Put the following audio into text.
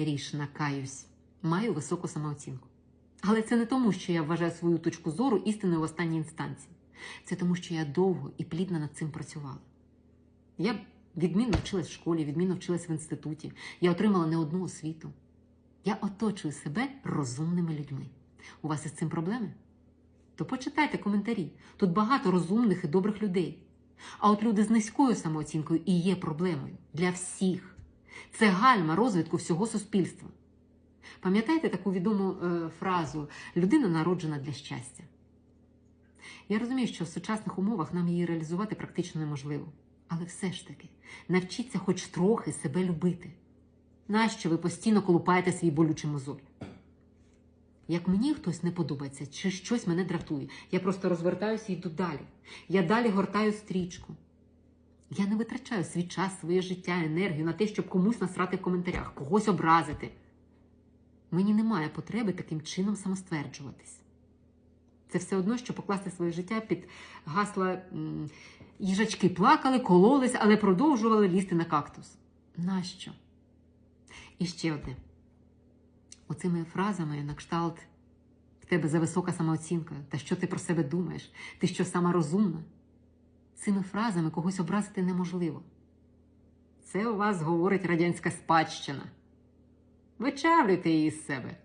грішна, каюсь, маю високу самооцінку. Але це не тому, що я вважаю свою точку зору істиною в останній інстанції. Це тому, що я довго і плідно над цим працювала. Я відмінно вчилась в школі, відмінно вчилась в інституті. Я отримала не одну освіту. Я оточую себе розумними людьми. У вас із цим проблеми? То почитайте коментарі. Тут багато розумних і добрих людей. А от люди з низькою самооцінкою і є проблемою для всіх. Це гальма розвитку всього суспільства. Пам'ятаєте таку відому е, фразу людина народжена для щастя? Я розумію, що в сучасних умовах нам її реалізувати практично неможливо. Але все ж таки, навчіться хоч трохи себе любити. Нащо ви постійно колупаєте свій болючий мозоль? Як мені хтось не подобається, чи щось мене дратує, я просто розвертаюся і йду далі. Я далі гортаю стрічку. Я не витрачаю свій час, своє життя, енергію на те, щоб комусь насрати в коментарях, когось образити. Мені немає потреби таким чином самостверджуватись. Це все одно, що покласти своє життя під гасла їжачки плакали, кололись, але продовжували лізти на кактус. Нащо? І ще одне. Оцими фразами на кшталт в тебе зависока самооцінка, та що ти про себе думаєш, ти що сама розумна. Цими фразами когось образити неможливо. Це у вас говорить радянська спадщина. Вичавлюйте її з себе.